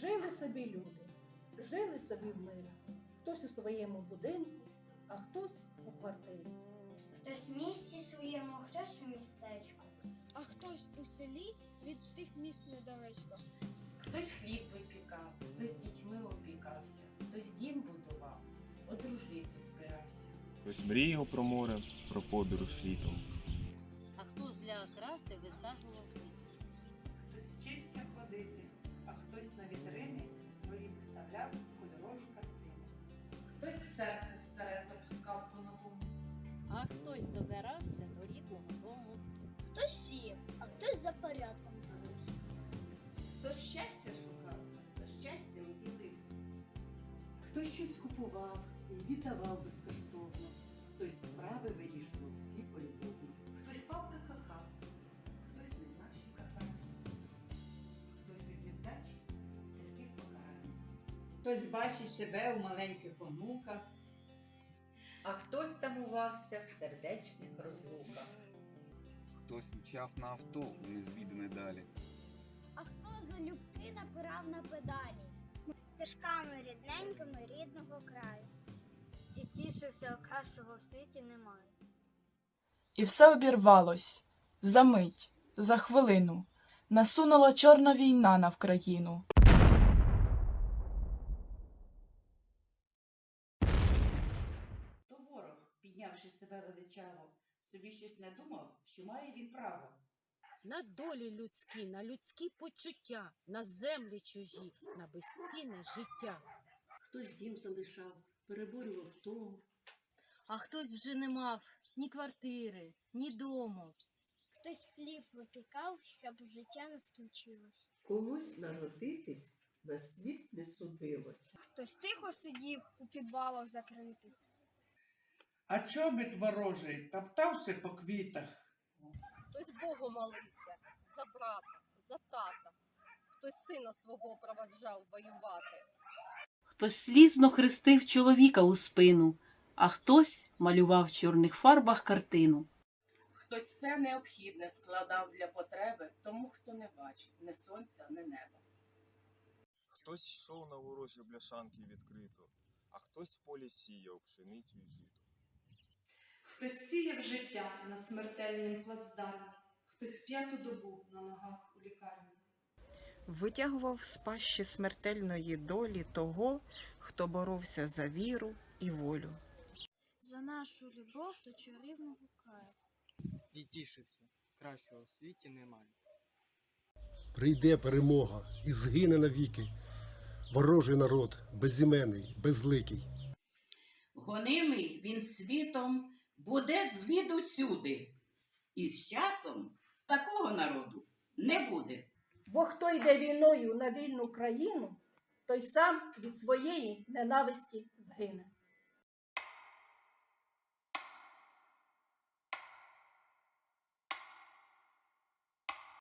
Жили собі люди, жили собі в мирі. Хтось у своєму будинку, а хтось у квартирі. Хтось в місті своєму, хтось у містечку. а хтось у селі від тих міст недалечко. Хтось хліб випікав, хтось дітьми опікався, хтось дім будував, одружити збирався. Хтось мріяв про море, про подорож літом. а хтось для окраси висаджував Серце старе запускав по-новому. А хтось добирався до рідного дому. Хтось сіяв, а хтось за порядком дивився. Хтось щастя шукав, хто щастям ділився. Хтось щось купував і віддавав безкоштовно, хтось справи вирішував всі полюбовно. Хтось палка Хтось бачить себе у маленьких онуках, а хтось тамувався в сердечних розлуках. Хтось мчав на авто у незвідані далі. А хто залюбки напирав на педалі Стежками рідненькими рідного краю. і тішився, кращого в світі немає. І все обірвалось за мить, за хвилину. Насунула чорна війна на Вкраїну. Піднявши себе величаво, собі щось не думав, що має він право. На долі людські, на людські почуття, на землі чужі, на безцінне життя. Хтось дім залишав, переборював тому. А хтось вже не мав ні квартири, ні дому. Хтось хліб випікав, щоб життя не скінчилось. Комусь народитись на світ не судилось. Хтось тихо сидів у підвалах закритих. А чобіт ворожий топтався по квітах. Хтось Богу молився за брата, за тата. Хтось сина свого проваджав воювати. Хтось слізно хрестив чоловіка у спину, а хтось малював в чорних фарбах картину. Хтось все необхідне складав для потреби тому, хто не бачить ні сонця, ні неба. Хтось йшов на ворожі бляшанки відкрито, а хтось в полі сіяв пшеницю й жито. Хтось сіяв життя на смертельнім плацдармі, хтось п'яту добу на ногах у лікарні. Витягував з пащі смертельної долі того, хто боровся за віру і волю. За нашу любов до чарівного краю. І тішився. Кращого в світі немає. Прийде перемога і згине навіки. Ворожий народ, безіменний, безликий. Гонимий він світом буде звіду всюди. І з часом такого народу не буде. Бо хто йде війною на вільну країну, той сам від своєї ненависті згине.